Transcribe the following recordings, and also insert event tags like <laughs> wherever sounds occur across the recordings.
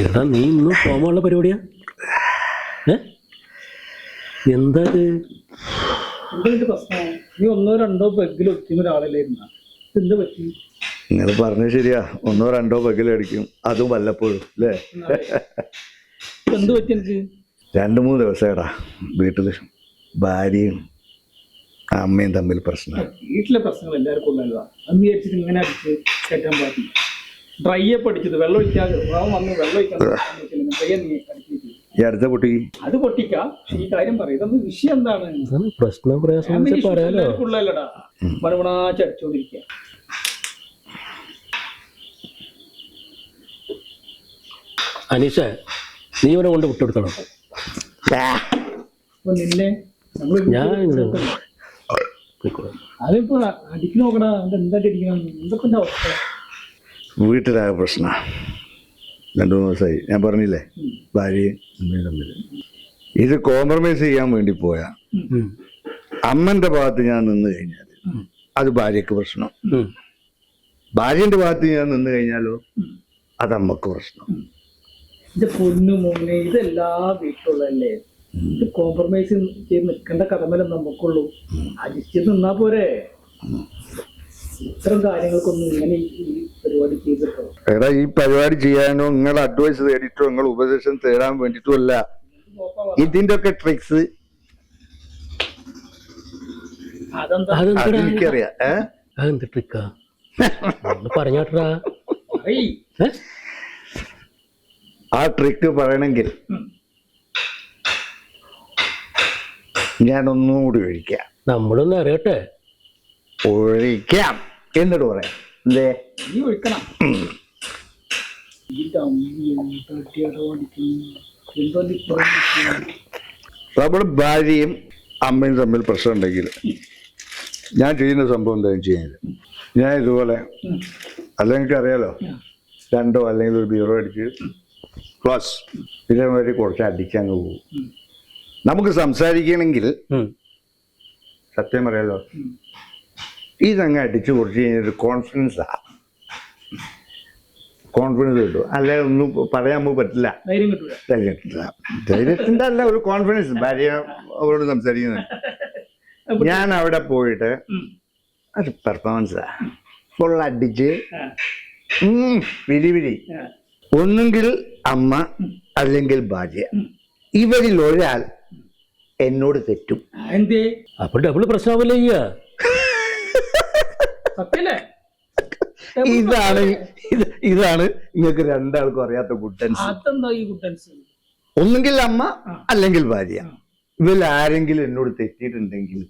എടാ നീ ഇന്ന് കോമുള്ള പരിപാടിയാ? എന്താ ഇത്? എന്തെങ്കിലും പ്രശ്നം നീ ഒന്നോ രണ്ടോ പെഗ്ഗിൽ ഒത്തിരി ഒരാളല്ലായിരുന്ന എന്ത് പറ്റി? നിങ്ങൾ പറഞ്ഞത് ശരിയാ. ഒന്നോ രണ്ടോ പകലടിക്കും അതും വല്ലപ്പോഴും അല്ലേ? എന്ത് പറ്റി എനിക്ക്? രണ്ട് മൂന്ന് ദിവസമായിടാ വീട്ടിൽ ഭാര്യയും അമ്മയും തമ്മിൽ പ്രശ്നം വീട്ടിലെ പ്രശ്നങ്ങൾ എല്ലാവർക്കും ഉള്ളതാണ് അന്ന് വിചാരിച്ചിട്ട് ഇങ്ങനെ അടിച്ച് കയറ്റാൻ പാടില്ല. ഡ്രൈ അപ്പ് അടിച്ചത് വെള്ളം ഒഴിക്കാതെ വന്ന് വെള്ളം ഒഴിക്കാൻ ഡ്രൈ നീ അടിച്ചിട്ട് ഈ അടുത്ത കുട്ടി അത് പൊട്ടിക്കാം. പക്ഷെ ഈ കാര്യം പറയും വിഷയം എന്താണ്? പ്രശ്നം പറയാലോ. ഉള്ളല്ലടാ മണമണാച്ച് അടിച്ചോണ്ടിരിക്കുക. അനീഷ നീ ഇവനെ കൊണ്ട് വിട്ടുകൊടുക്കണം ഞാൻ. അതിപ്പോ നോക്കടാ അടിക്കണം എന്തൊക്കെ അവസ്ഥ? വീട്ടിലാകെ പ്രശ്ന. രണ്ടു മൂന്ന് ദിവസമായി ഞാൻ പറഞ്ഞില്ലേ? ഭാര്യയും അമ്മയും തമ്മിൽ ഇത് കോംപ്രമൈസ് ചെയ്യാൻ വേണ്ടി പോയ അമ്മന്റെ ഭാഗത്ത് ഞാൻ നിന്ന് കഴിഞ്ഞാൽ അത് ഭാര്യക്ക് പ്രശ്നം. ഭാര്യന്റെ ഭാഗത്ത് ഞാൻ നിന്ന് കഴിഞ്ഞാലോ? അത് അമ്മയ്ക്ക് പ്രശ്നം. ഇത് പൊന്നു മോനെ ഇതെല്ലാ വീട്ടിലുള്ളതല്ലേ? ഇത് കോംപ്രമൈസ് ചെയ്ത് നിൽക്കേണ്ട കടമല നമുക്കുള്ളൂ. അജിച്ച് നിന്നാ പോരെ. ഇത്തരം കാര്യങ്ങൾക്കൊന്നും ഇങ്ങനെ ഈ പരിപാടി ചെയ്തിട്ടോ എടാ ഈ പരിപാടി ചെയ്യാനോ നിങ്ങൾ അഡ്വൈസ് തേടിയിട്ടോ നിങ്ങൾ ഉപദേശം തേടാൻ വേണ്ടിട്ടോ അല്ല ഇതിന്റെ ഒക്കെ ട്രിക്സ് അതെനിക്കറിയാം. ട്രിക്കാ പറഞ്ഞാട്ടാ ആ? ട്രിക്ക് പറയണമെങ്കിൽ ഉം. ഞാൻ ഒന്നും കൂടി ഒഴിക്കാം. നമ്മളൊന്ന് അറിയട്ടെ. ഒഴിക്കാം. എന്നിട്ട് പറയാം. എന്തേ നീ ഒഴിക്കണം? നമ്മൾ ഭാര്യയും അമ്മയും തമ്മിൽ പ്രശ്നം ഉണ്ടെങ്കിൽ ഞാൻ ചെയ്യുന്ന സംഭവം എന്താ ചെയ്യുന്നത് ഞാൻ ഇതുപോലെ. അല്ലെങ്കിൽ അറിയാലോ? രണ്ടോ അല്ലെങ്കിൽ ഒരു ബീറോ അടിച്ച് ക്ലോസ് ഇതേമാതിരി കുറച്ച് അടിക്കാൻ പോകും. നമുക്ക് സംസാരിക്കണമെങ്കിൽ. സത്യം പറയാലോ. ഇതങ്ങ് അടിച്ചു കുറച്ച് കഴിഞ്ഞൊരു കോൺഫിഡൻസാ കോൺഫിഡൻസ് കിട്ടും. അല്ലെ ഒന്നും പറയാൻ നമുക്ക് പറ്റില്ല. ധൈര്യം കിട്ടൂല. കിട്ടില്ല ധൈര്യത്തിന്റെ അല്ല ഒരു കോൺഫിഡൻസ് ഭാര്യ അവരോട് സംസാരിക്കുന്നത്. ഞാൻ അവിടെ പോയിട്ട് ഒരു ഒരു പെർഫോമൻസാ ഫുൾ അടിച്ച് വിരി വിരി. ഒന്നുകിൽ അമ്മ അല്ലെങ്കിൽ ഭാര്യ. ഇവരിൽ ഒരാൾ എന്നോട് തെറ്റും. എന്തേ? അപ്പൊ ഡബിൾ പ്രശ്നമാവില്ല സത്യല്ലേ? <laughs> ഇതാണ് ഇത് ഇതാണ് നിങ്ങൾക്ക് രണ്ടാൾക്കും അറിയാത്ത ഗുഡൻസ് അതെന്താ ഈ കുട്ടൻസ്? ഒന്നുകിൽ അമ്മ അല്ലെങ്കിൽ ഭാര്യ. ഇവരിൽ ആരെങ്കിലും എന്നോട് തെറ്റിയിട്ടുണ്ടെങ്കിൽ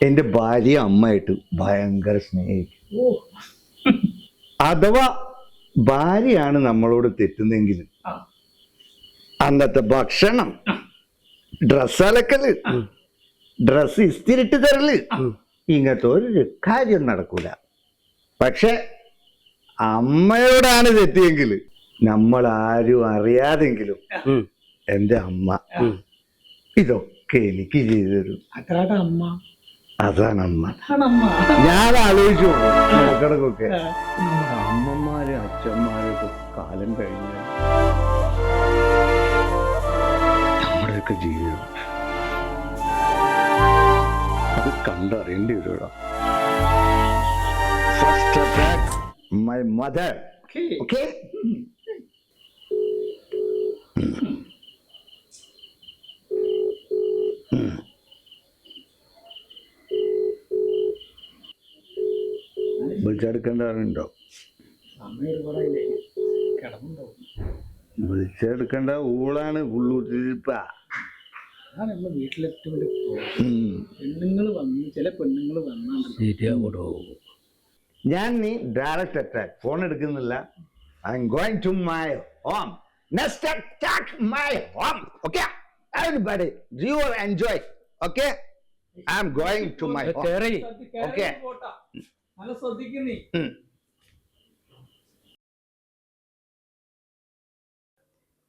എന്റെ ഭാര്യ അമ്മയായിട്ട് ഭയങ്കര സ്നേഹിക്കും. ഓ. അഥവാ ഭാര്യയാണ് നമ്മളോട് തെറ്റുന്നെങ്കിൽ ആ. അന്നത്തെ ഭക്ഷണം ഡ്രസ് അലക്കൽ ഡ്രസ് ഇസ്തിരിട്ട് തരൽ ഇങ്ങനത്തെ ഒരു കാര്യം നടക്കൂല. പക്ഷെ അമ്മയോടാണ് തെറ്റിയെങ്കിൽ നമ്മൾ ആരും അറിയാതെങ്കിലും എന്റെ എന്റെ അമ്മ ഇതൊക്കെ എനിക്ക് ചെയ്തു തരും. അമ്മ? അതാണ് അമ്മ. അതാണ് അമ്മ. ഞാൻ ആലോചിച്ചു ഇടക്കിടക്കൊക്കെ ആ. അമ്മമാരും അച്ഛന്മാരും ഒക്കെ കാലം കഴിഞ്ഞ. നമ്മുടെയൊക്കെ ജീവിതം അത് കണ്ടറിയേണ്ടി വരും first attack my mother. Okay വിളിച്ചെടുക്കേണ്ടതുണ്ടോ അമ്മ ഒരുപാടായില്ലേ? കിടന്നുണ്ടാവും വിളിച്ചെടുക്കേണ്ട ഊളാണ് ഉള്ളൂത്തിരിപ്പ അതാണ് നമ്മളെ വീട്ടിലെ ഏറ്റവും വലിയ പെണ്ണുങ്ങൾ വന്ന് ചില പെണ്ണുങ്ങൾ വന്നാണ്ട് ഞാൻ നീ ഡയറക്റ്റ് അറ്റാക്ക് ഫോൺ എടുക്കുന്നില്ല. I'm going to my home next attack my home okay everybody you enjoy okay I'm going to my home okay നല്ല ശ്രദ്ധിക്കുന്നേ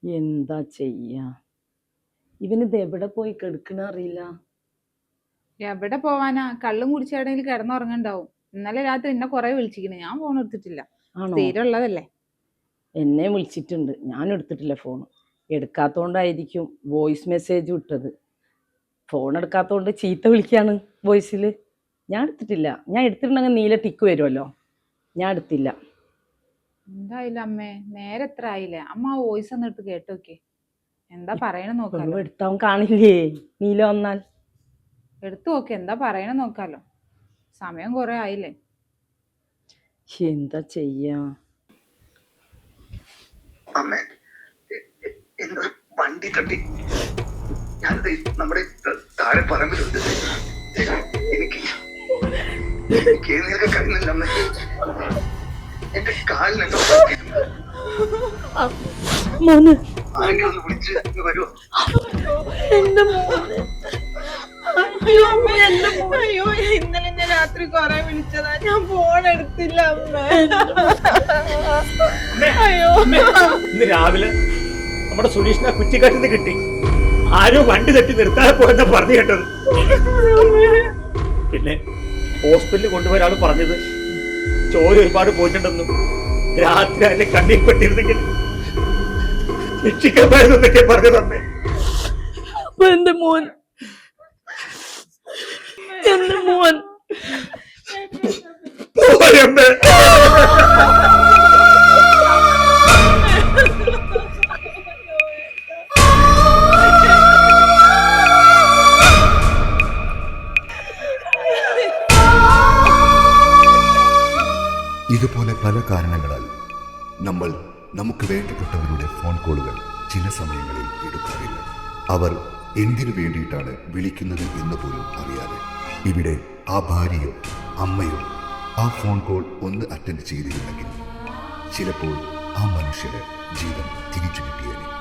എന്താ ചെയ്യാ? ഇവനിത് എവിടെ പോയി കെടുക്കണ അറിയില്ല. എവിടെ പോവാനാ? കള്ളും കുടിച്ചാണെങ്കിൽ കിടന്നുറങ്ങണ്ടാവും. ഇന്നലെ രാത്രി എന്നെ കൊറേ വിളിച്ചിക്കണ്. ഞാൻ ഫോൺ എടുത്തിട്ടില്ല. ആണോ? സ്ഥിരം ഉള്ളതല്ലേ? എന്നെ വിളിച്ചിട്ടുണ്ട്. ഞാൻ എടുത്തിട്ടില്ല ഫോൺ എടുക്കാത്തോണ്ടായിരിക്കും വോയിസ് മെസ്സേജ് വിട്ടത്. ഫോൺ എടുക്കാത്തോണ്ട് ചീത്ത വിളിക്കാണ് വോയിസിൽ ഞാൻ എടുത്തിട്ടില്ല. ഞാൻ എടുത്തിട്ടുണ്ടെങ്കിൽ നീല ടിക്ക് വരുമല്ലോ ഞാൻ എടുത്തില്ല. എന്തായാലും അമ്മേ നേരെ എത്ര ആയില്ലേ അമ്മ ആ വോയിസ് ഒന്ന് എടുത്ത് കേട്ടോക്കെ. എന്താ പറയണ നോക്കാലോ? എടുത്താവും കാണില്ലേ? നീല വന്നാൽ. എടുത്തു നോക്കി എന്താ പറയണ നോക്കാലോ? സമയം കുറെ ആയില്ലേ? എന്താ ചെയ്യാ? അമ്മേ വണ്ടി തട്ടി? ഞാനത് നമ്മുടെ താഴെ പറമ്പിലുണ്ട്. എനിക്ക് എനിക്ക് കഴിഞ്ഞില്ല അമ്മേ. എന്റെ കാലിന്. മോന്. ആരെങ്കിലും ഒന്ന് വിളിച്ച് ഇങ്ങ് വരുമോ എന്റെ മോന്. അയ്യോ എന്റെ മോന്. അയ്യോ ഇന്നലെ ഞാൻ രാത്രി കൊറേ വിളിച്ചതാ. ഞാൻ ഫോൺ എടുത്തില്ല അയ്യോ. ഇന്ന് രാവിലെ നമ്മുടെ സുനീഷിനെ കുറ്റിക്കാട്ടിൽ നിന്ന് കിട്ടി. ആരും വണ്ടി തട്ടി നിർത്താതെ പോയെന്നാ പറഞ്ഞു കേട്ടത്. പിന്നെ ഹോസ്പിറ്റലിൽ കൊണ്ടുപോയാൽ പറഞ്ഞത് ചോര ഒരുപാട് പോയിട്ടുണ്ടെന്നും രാത്രി അതിന്റെ കണ്ണിൽ പെട്ടിരുന്നെങ്കിൽ രക്ഷിക്കപ്പെടാന്നൊക്കെ പറഞ്ഞു തന്നെ എന്റെ മോൻ എന്റെ മോൻ പോരമ്മേ. പല കാരണങ്ങളാൽ നമ്മൾ നമുക്ക് വേണ്ടപ്പെട്ടവരുടെ ഫോൺ കോളുകൾ ചില സമയങ്ങളിൽ എടുക്കാറില്ല. അവർ എന്തിനു വേണ്ടിയിട്ടാണ് വിളിക്കുന്നത് എന്ന് പോലും അറിയാതെ. ഇവിടെ ആ ഭാര്യയോ അമ്മയോ ആ ഫോൺ കോൾ ഒന്ന് അറ്റൻഡ് ചെയ്തിരുന്നെങ്കിൽ ചിലപ്പോൾ ആ മനുഷ്യന് ജീവൻ തിരിച്ചു കിട്ടിയേനെ.